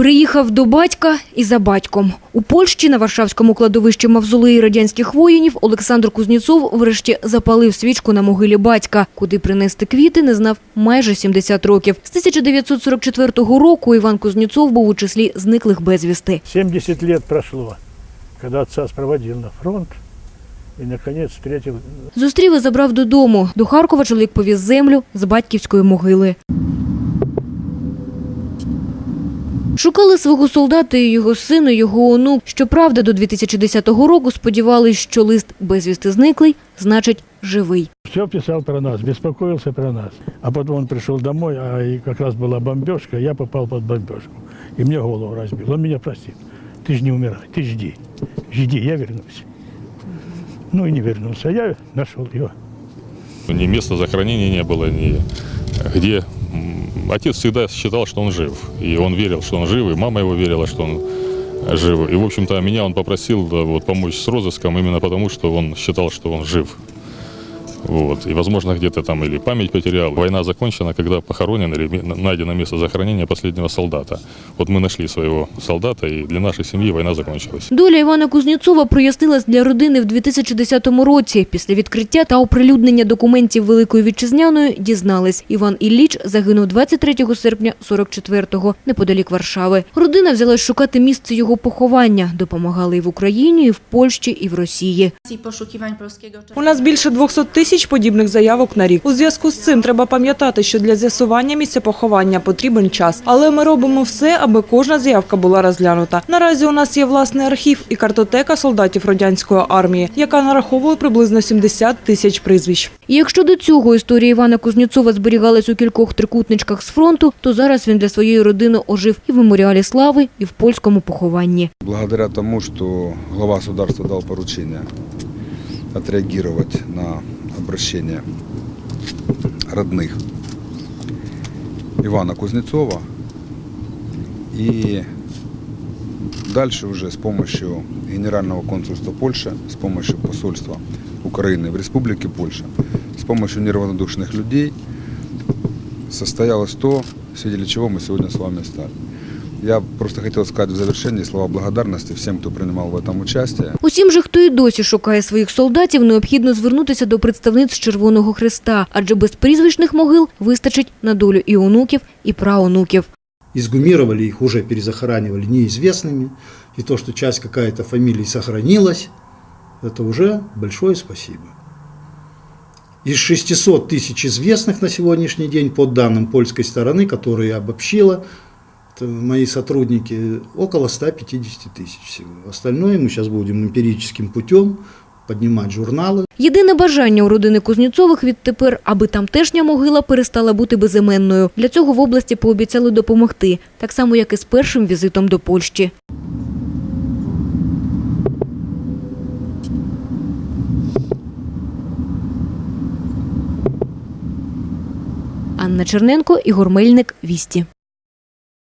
Приїхав до батька і за батьком. У Польщі на Варшавському кладовищі мавзолеї радянських воїнів Олександр Кузнєцов врешті запалив свічку на могилі батька. Куди принести квіти, не знав майже 70 років. З 1944 року Іван Кузнєцов був у числі зниклих безвісти. 70 лет прошло, когда отца спроводил на фронт и, наконец, встретил Зустрів і забрав додому. До Харкова чоловік повіз землю з батьківської могили. Шукали свого солдата і його сина, його онук. Щоправда, до 2010 року сподівались, що лист безвісти зниклий, значить живий. Все писал про нас, беспокоился про нас. А потом он пришел домой, а и как раз была бомбежка, я попал под бомбежку. И мне голову разбил. Он меня простил. Ты же не умирай, ты жди. Жди, я вернусь. Ну и не вернулся. А Я нашел его. Ни места захоронения не было, ни где. Отец всегда считал, что он жив. И он верил, что он жив, и мама его верила, что он жив. И, в общем-то, меня он попросил вот, помочь с розыском именно потому, что он считал, что он жив. Вот. И, возможно, где-то там или память потерял. Война закончена, когда похоронен или найдено место захоронения последнего солдата. Вот мы нашли своего солдата, и для нашей семьи война закончилась. Доля Івана Кузнєцова прояснилась для родини в 2010 році. Після відкриття та оприлюднення документів Великої Вітчизняної дізнались. Іван Ілліч загинув 23 серпня 44-го неподалік Варшави. Родина взялась шукати місце його поховання. Допомагали і в Україні, і в Польщі, і в Росії. У нас більше 200 тисяч подібних заявок на рік. У зв'язку з цим треба пам'ятати, що для з'ясування місця поховання потрібен час. Але ми робимо все, аби кожна заявка була розглянута. Наразі у нас є власний архів і картотека солдатів радянської армії, яка нараховує приблизно 70 тисяч прізвищ. І якщо до цього історія Івана Кузнєцова зберігалась у кількох трикутничках з фронту, то зараз він для своєї родини ожив і в меморіалі слави, і в польському похованні. Благодаря тому, что глава государства дал поручение отреагировать на обращение родных Ивана Кузнецова. И дальше уже с помощью Генерального консульства Польши, с помощью посольства Украины в Республике Польша, с помощью неравнодушных людей состоялось то, свидетели чего мы сегодня с вами стали. Я просто хотел сказать в завершении слова благодарности всем, кто принимал в этом участие. Усім же, хто і досі шукає своїх солдатів, необхідно звернутися до представниць Червоного Христа, адже без прізвищних могил вистачить на долю і онуків, і праонуків. изгумировали их, уже перезахоранивали неизвестными, и то, что часть какая-то фамилии сохранилась, это уже большое спасибо. Из 600 тысяч известных на сегодняшний день, по данным польской стороны, которые обобщила это мои сотрудники, около 150 тысяч всего. Остальное мы сейчас будем эмпирическим путем поднимать журналы, Єдине бажання у родини Кузнєцових відтепер, аби тамтешня могила перестала бути безіменною. Для цього в області пообіцяли допомогти, так само, як і з першим візитом до Польщі. Анна Черненко, Ігор Мельник, Вісті.